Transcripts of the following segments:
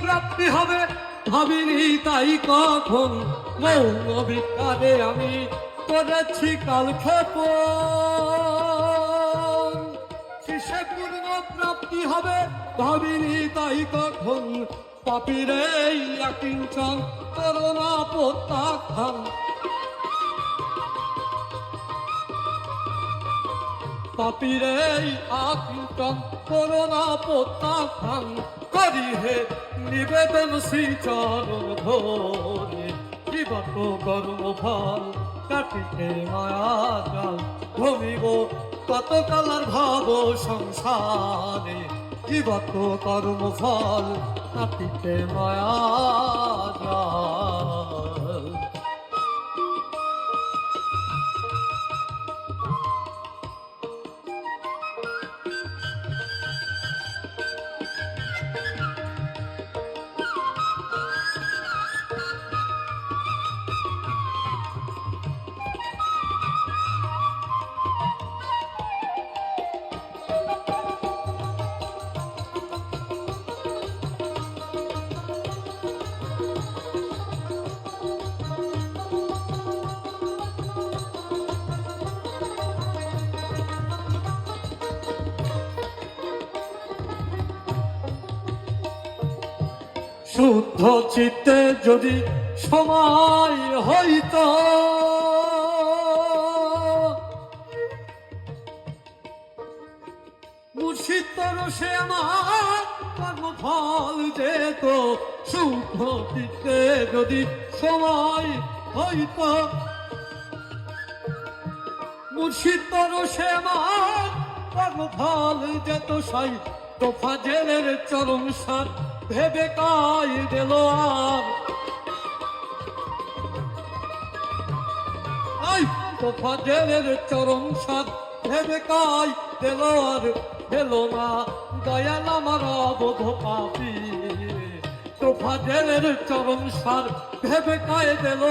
প্রাপ্তি হবে, ভাবিনি তাই কখন। মৌন বিকারে আমি করেছি কাল খেপ পূর্ণ প্রাপ্তি হবে, ভাবিনি তাই কখন। পাপিরে কিঞ্চন করোনা প্রত্যাখ্যান। পাপিরে আকিঞ্চন করোনা প্রত্যাখ্যান করি হে নিবেদন শ্রীচরণ ধরে জীবত কর্ম ফল কাটিতে মায়া জাল ভমিব কত কালার ভাব সংসারে। জীবত কর্ম ফল কাটিতে মায়া শুদ্ধ চিত্তে যদি সময় হইত আমার কর্মফল যেত। শুদ্ধ চিত্তে যদি সময় হইত মুর্শিদর সে আমার কর্মফল যেত। সাই তোফা জেলের চরম সার ভেবে কাই দিল আই তোফা জেলের চরম সার ভেবে কাই দিল আর দিল না দয়াল আমার অবোধ পাপি তোফা জেলের চরম সার ভেবে কাই দিল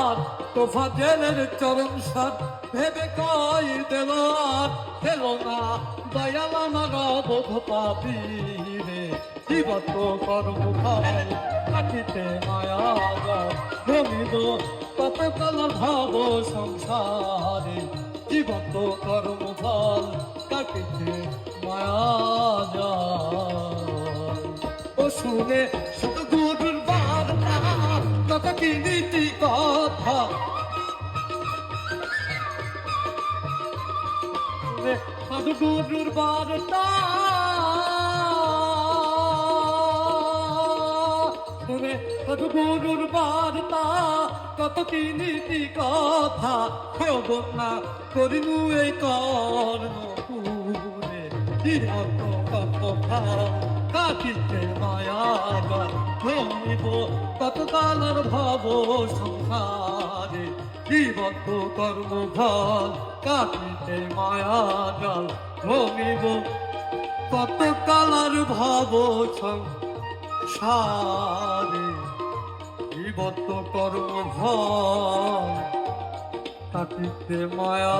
আর তোফা জেলের চরম সার ভেবে কাই দিল আর দিল না দয়াল আমার অবোধ পাপি রে জীবত কর্ম খাই কাটিতে মায়া ভ্রমিব কত কালার ভাব সংসারে জীবত কর্ম ফল কাটিতে মায়া ও শুনে সদগুরুর বার্তা কত কি নীতি কথা সদগুরুর বার্তা। শুনে সদগুরুর কত কি কথা হব না করিনু এই কর্ণ কথা কাটিতে মায়া ভ্রমিব কত কালার ভাব সংসারে জীবত কর্ম ফল কাটিতে মায়া জাল ভ্রমিব কত কালার ভাব সংসারে জীবত কর্ম ফল কাটিতে মায়া